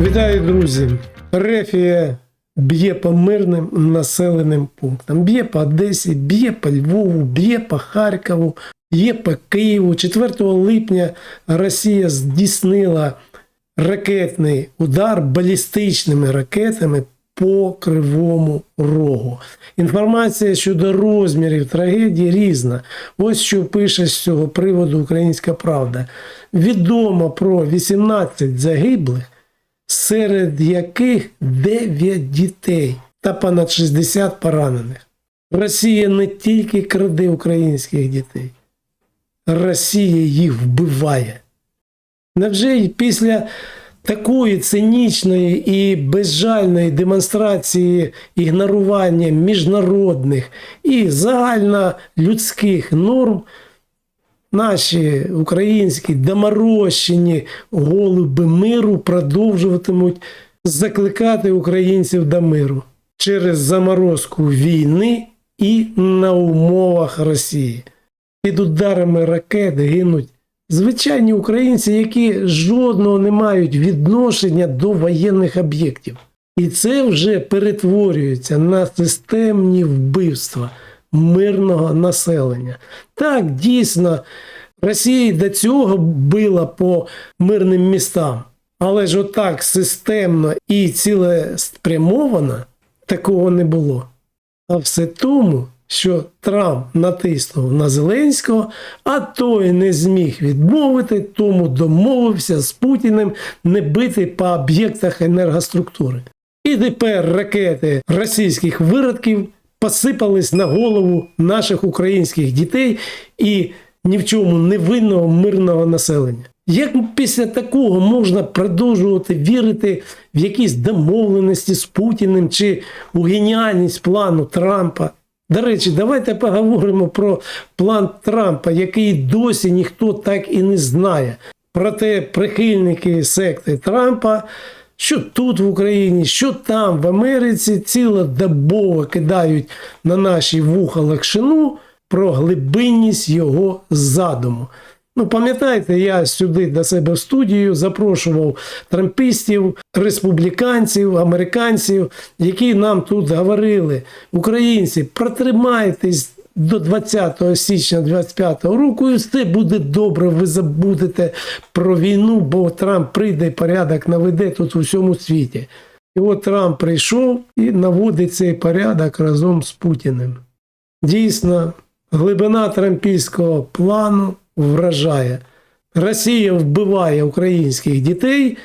Вітаю, друзі! Рефія б'є по мирним населеним пунктам. Б'є по Одесі, б'є по Львову, б'є по Харкову, б'є по Києву. 4 липня Росія здійснила ракетний удар балістичними ракетами по Кривому Рогу. Інформація щодо розмірів трагедії різна. Ось що пише з цього приводу Українська Правда. Відомо про 18 загиблих серед яких 9 дітей та понад 60 поранених. Росія не тільки краде українських дітей, Росія їх вбиває. Невже й після такої цинічної і безжальної демонстрації ігнорування міжнародних і загальнолюдських норм наші українські доморощені голуби миру продовжуватимуть закликати українців до миру через заморозку війни і на умовах Росії. Під ударами ракет гинуть звичайні українці, які жодного не мають відношення до воєнних об'єктів. І це вже перетворюється на системні вбивства мирного населення. Так, дійсно, Росія до цього била по мирним містам, але ж отак системно і цілеспрямовано такого не було. А все тому, що Трамп натиснув на Зеленського, а той не зміг відмовити, тому домовився з Путіним не бити по об'єктах енергоструктури. І тепер ракети російських виродків посипались на голову наших українських дітей і ні в чому невинного мирного населення. Як після такого можна продовжувати вірити в якісь домовленості з Путіним чи у геніальність плану Трампа? До речі, давайте поговоримо про план Трампа, який досі ніхто так і не знає. Проте прихильники секти Трампа, що тут в Україні, що там в Америці, цілодобово кидають на наші вуха лакшину про глибинність його задуму. Ну, пам'ятаєте, я сюди до себе в студію запрошував трампістів, республіканців, американців, які нам тут говорили: українці, протримайтесь до 20 січня 25 року, і все буде добре. Ви забудете про війну, бо Трамп прийде і порядок наведе тут у всьому світі. І от Трамп прийшов і наводить цей порядок разом з Путіним. Дійсно, глибина трампійського плану вражає. Росія вбиває українських дітей,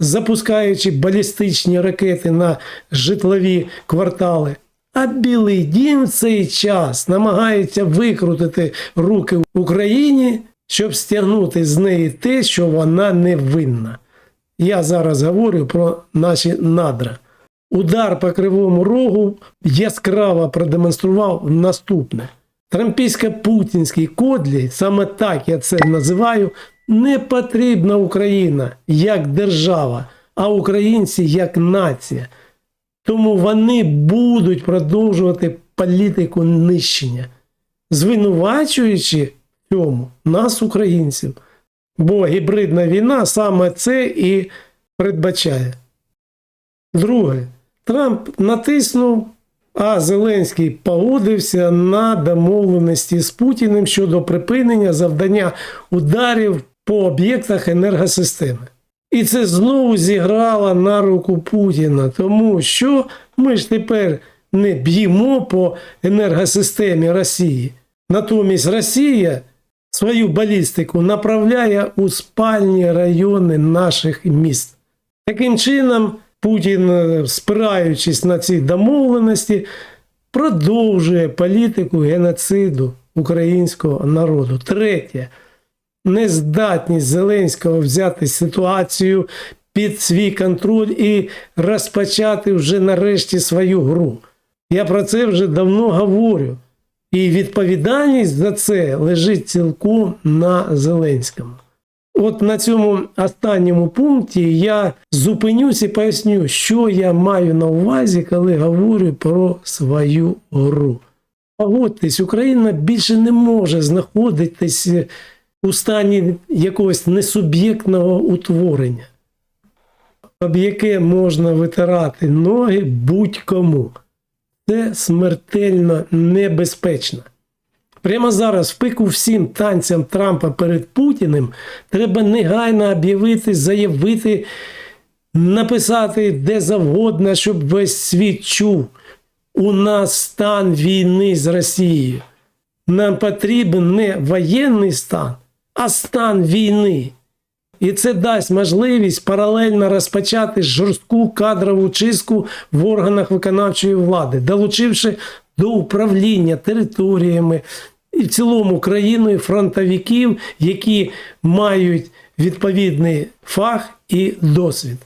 запускаючи балістичні ракети на житлові квартали. А Білий Дім в цей час намагається викрутити руки Україні, щоб стягнути з неї те, що вона не винна. Я зараз говорю про наші надра. Удар по кривому рогу яскраво продемонстрував наступне. Трампійсько-путінській кодлі, саме так я це називаю, не потрібна Україна як держава, а українці як нація. Тому вони будуть продовжувати політику нищення, звинувачуючи в цьому нас, українців. Бо гібридна війна саме це і передбачає. Друге, Трамп натиснув, а Зеленський погодився на домовленості з Путіним щодо припинення завдання ударів по об'єктах енергосистеми. І це знову зіграло на руку Путіна, тому що ми ж тепер не б'ємо по енергосистемі Росії. Натомість Росія свою балістику направляє у спальні райони наших міст. Таким чином, Путін, е, спираючись на ці домовленості, продовжує політику геноциду українського народу. Третє нездатність Зеленського взяти ситуацію під свій контроль і розпочати вже нарешті свою гру. Я про це вже давно говорю. І відповідальність за це лежить цілком на Зеленському. От на цьому останньому пункті я зупинюсь і поясню, що я маю на увазі, коли говорю про свою гру. Погодьтесь, Україна більше не може знаходитись у стані якогось несуб'єктного утворення. об яке можна витирати ноги будь-кому. Це смертельно небезпечно. Прямо зараз, в пику всім танцям Трампа перед Путіним, треба негайно об'явити, заявити, написати де завгодно, щоб весь світ чув. У нас стан війни з Росією. Нам потрібен не воєнний стан, а стан війни. І це дасть можливість паралельно розпочати жорстку кадрову чистку в органах виконавчої влади, долучивши до управління територіями і в цілому країною фронтовиків, які мають відповідний фах і досвід.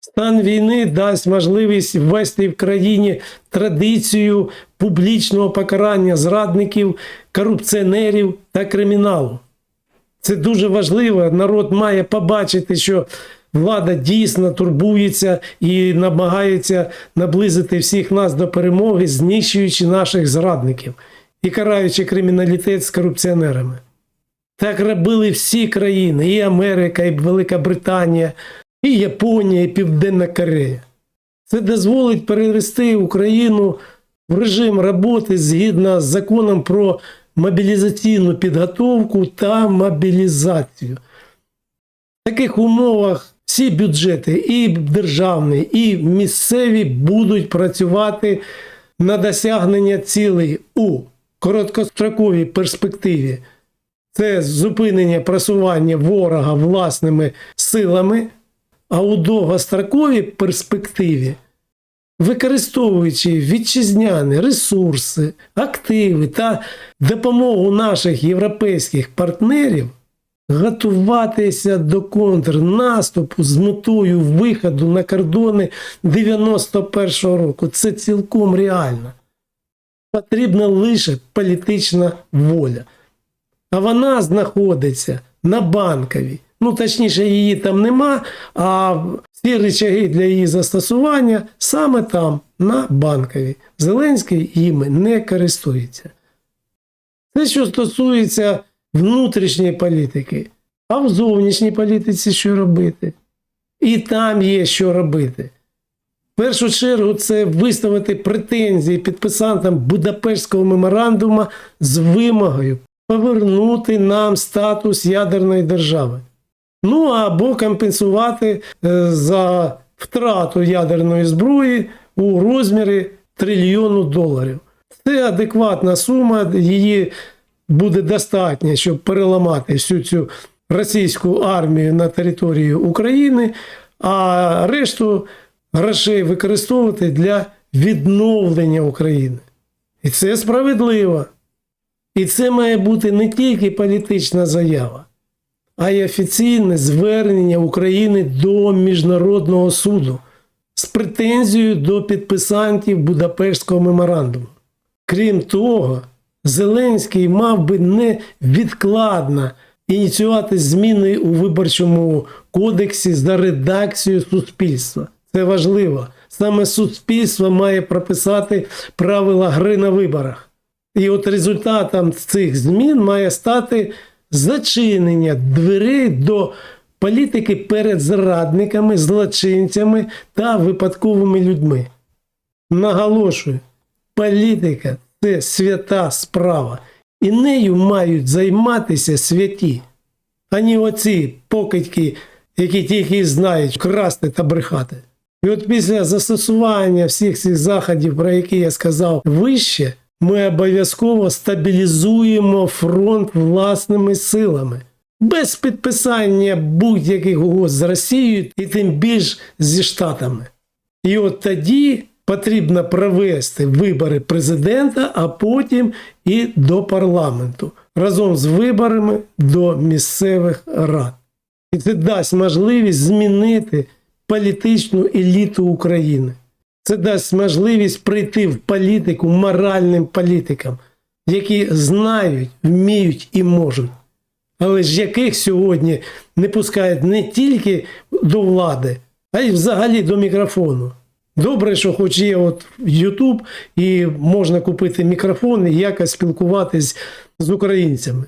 Стан війни дасть можливість ввести в країні традицію публічного покарання зрадників, корупціонерів та криміналу. Це дуже важливо. Народ має побачити, що влада дійсно турбується і намагається наблизити всіх нас до перемоги, знищуючи наших зрадників і караючи криміналітет з корупціонерами. Так робили всі країни, і Америка, і Велика Британія, і Японія, і Південна Корея. Це дозволить перевести Україну в режим роботи згідно з законом про мобілізаційну підготовку та мобілізацію. В таких умовах всі бюджети, і державні, і місцеві, будуть працювати на досягнення цілей у короткостроковій перспективі. Це зупинення просування ворога власними силами, а у довгостроковій перспективі використовуючи вітчизняні ресурси, активи та допомогу наших європейських партнерів, готуватися до контрнаступу з метою виходу на кордони 91-го року. Це цілком реально. Потрібна лише політична воля. А вона знаходиться на банковій. Ну, точніше, її там нема, а всі речаги для її застосування саме там, на банковій. Зеленський їми не користується. Це що стосується внутрішньої політики, а в зовнішній політиці що робити? І там є що робити. В першу чергу це виставити претензії підписантам Будапештського меморандуму з вимогою повернути нам статус ядерної держави. Ну або компенсувати е, за втрату ядерної зброї у розмірі трильйону доларів. Це адекватна сума, її буде достатньо, щоб переламати всю цю російську армію на території України, а решту грошей використовувати для відновлення України. І це справедливо. І це має бути не тільки політична заява, а й офіційне звернення України до Міжнародного суду з претензією до підписантів Будапештського меморандуму. Крім того, Зеленський мав би невідкладно ініціювати зміни у виборчому кодексі за редакцією суспільства. Це важливо. Саме суспільство має прописати правила гри на виборах. І от результатом цих змін має стати зачинення дверей до політики перед зрадниками, злочинцями та випадковими людьми. Наголошую, політика це свята справа, і нею мають займатися святі, а не оці покидьки, які тільки знають красти та брехати. І от після застосування всіх цих заходів, про які я сказав вище, ми обов'язково стабілізуємо фронт власними силами, без підписання будь-яких угод з Росією і тим більш зі Штатами. І от тоді потрібно провести вибори президента, а потім і до парламенту разом з виборами до місцевих рад. І це дасть можливість змінити політичну еліту України. Це дасть можливість прийти в політику моральним політикам, які знають, вміють і можуть, але ж яких сьогодні не пускають не тільки до влади, а й взагалі до мікрофону. Добре, що хоч є от YouTube і можна купити мікрофон і якось спілкуватись з українцями.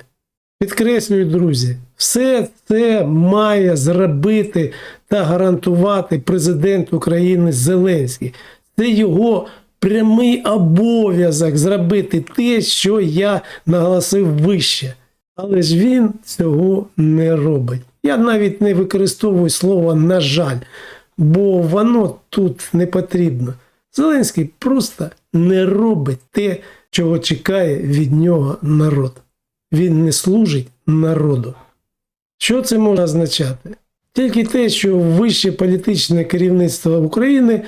Підкреслюю, друзі, все це має зробити та гарантувати президент України Зеленський. Це його прямий обов'язок зробити те, що я наголосив вище. Але ж він цього не робить. Я навіть не використовую слово на жаль, бо воно тут не потрібно. Зеленський просто не робить те, чого чекає від нього народ. Він не служить народу. Що це може означати? Тільки те, що вище політичне керівництво України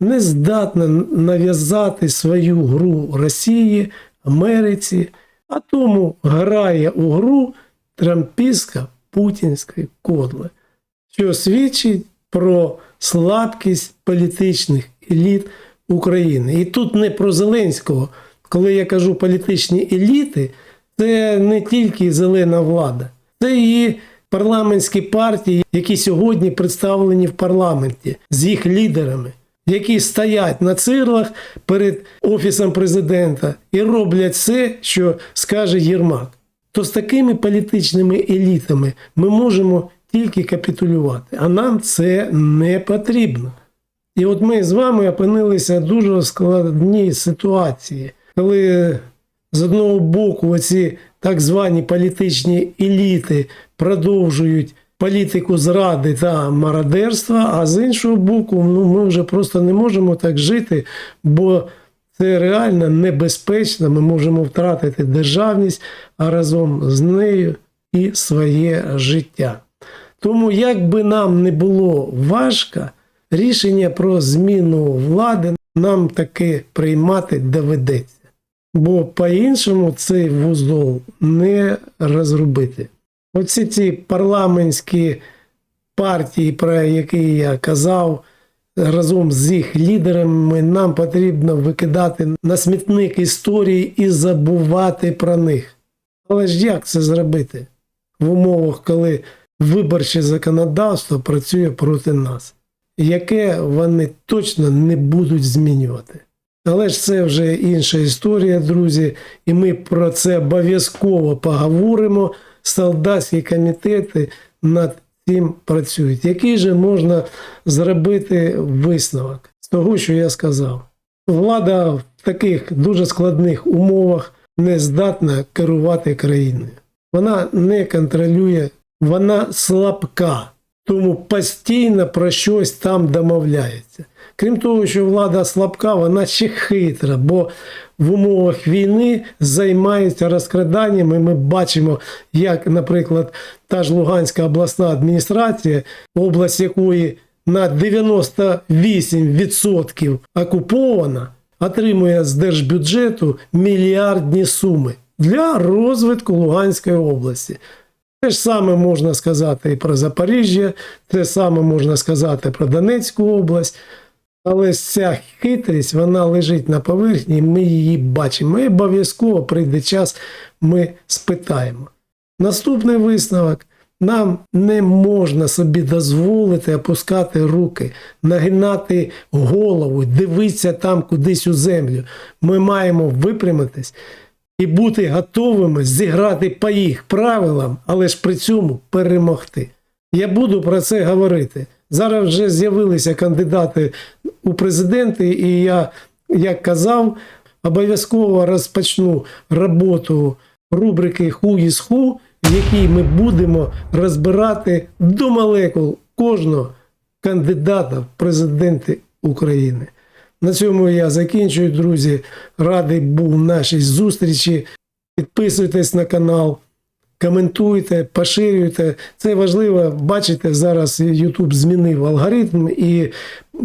не здатне нав'язати свою гру Росії, Америці, а тому грає у гру трампістська путінської кодли, що свідчить про слабкість політичних еліт України. І тут не про Зеленського. Коли я кажу політичні еліти, це не тільки зелена влада, це і парламентські партії, які сьогодні представлені в парламенті з їх лідерами, які стоять на цирлах перед офісом президента і роблять все, що скаже Єрмак. То з такими політичними елітами ми можемо тільки капітулювати, а нам це не потрібно. І от ми з вами опинилися в дуже складній ситуації, коли з одного боку оці так звані політичні еліти продовжують політику зради та мародерства, а з іншого боку, ну, ми вже просто не можемо так жити, бо це реально небезпечно. Ми можемо втратити державність, а разом з нею і своє життя. Тому, як би нам не було важко, рішення про зміну влади нам таки приймати доведеться. Бо по-іншому цей вузол не розробити. Оці ці парламентські партії, про які я казав, разом з їх лідерами нам потрібно викидати на смітник історії і забувати про них. Але ж як це зробити в умовах, коли виборче законодавство працює проти нас, яке вони точно не будуть змінювати? Але ж це вже інша історія, друзі, і ми про це обов'язково поговоримо. Солдатські комітети над цим працюють. Який же можна зробити висновок з того, що я сказав? Влада в таких дуже складних умовах не здатна керувати країною. Вона не контролює, вона слабка, тому постійно про щось там домовляється. Крім того, що влада слабка, вона ще хитра, бо в умовах війни займається розкраданням. І ми бачимо, як, наприклад, та ж Луганська обласна адміністрація, область якої на 98% окупована, отримує з держбюджету мільярдні суми для розвитку Луганської області. Те ж саме можна сказати і про Запоріжжя, те саме можна сказати про Донецьку область. Але ця хитрість вона лежить на поверхні, ми її бачимо. І обов'язково прийде час, ми спитаємо. Наступний висновок. Нам не можна собі дозволити опускати руки, нагинати голову, дивитися там кудись у землю. Ми маємо випрямитись і бути готовими зіграти по їх правилам, але ж при цьому перемогти. Я буду про це говорити. Зараз вже з'явилися кандидати у президенти, і я, як казав, обов'язково розпочну роботу рубрики Ху із ху, в якій ми будемо розбирати до молекул кожного кандидата в президенти України. На цьому я закінчую, друзі. Радий був нашій зустрічі. Підписуйтесь на канал, коментуйте, поширюйте. Це важливо. Бачите, зараз YouTube змінив алгоритм і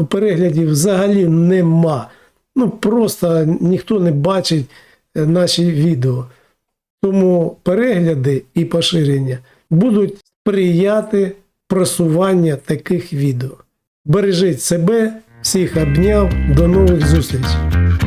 переглядів взагалі нема. Ну просто ніхто не бачить е, наші відео. Тому перегляди і поширення будуть сприяти просування таких відео. Бережіть себе, всіх обняв, до нових зустрічей!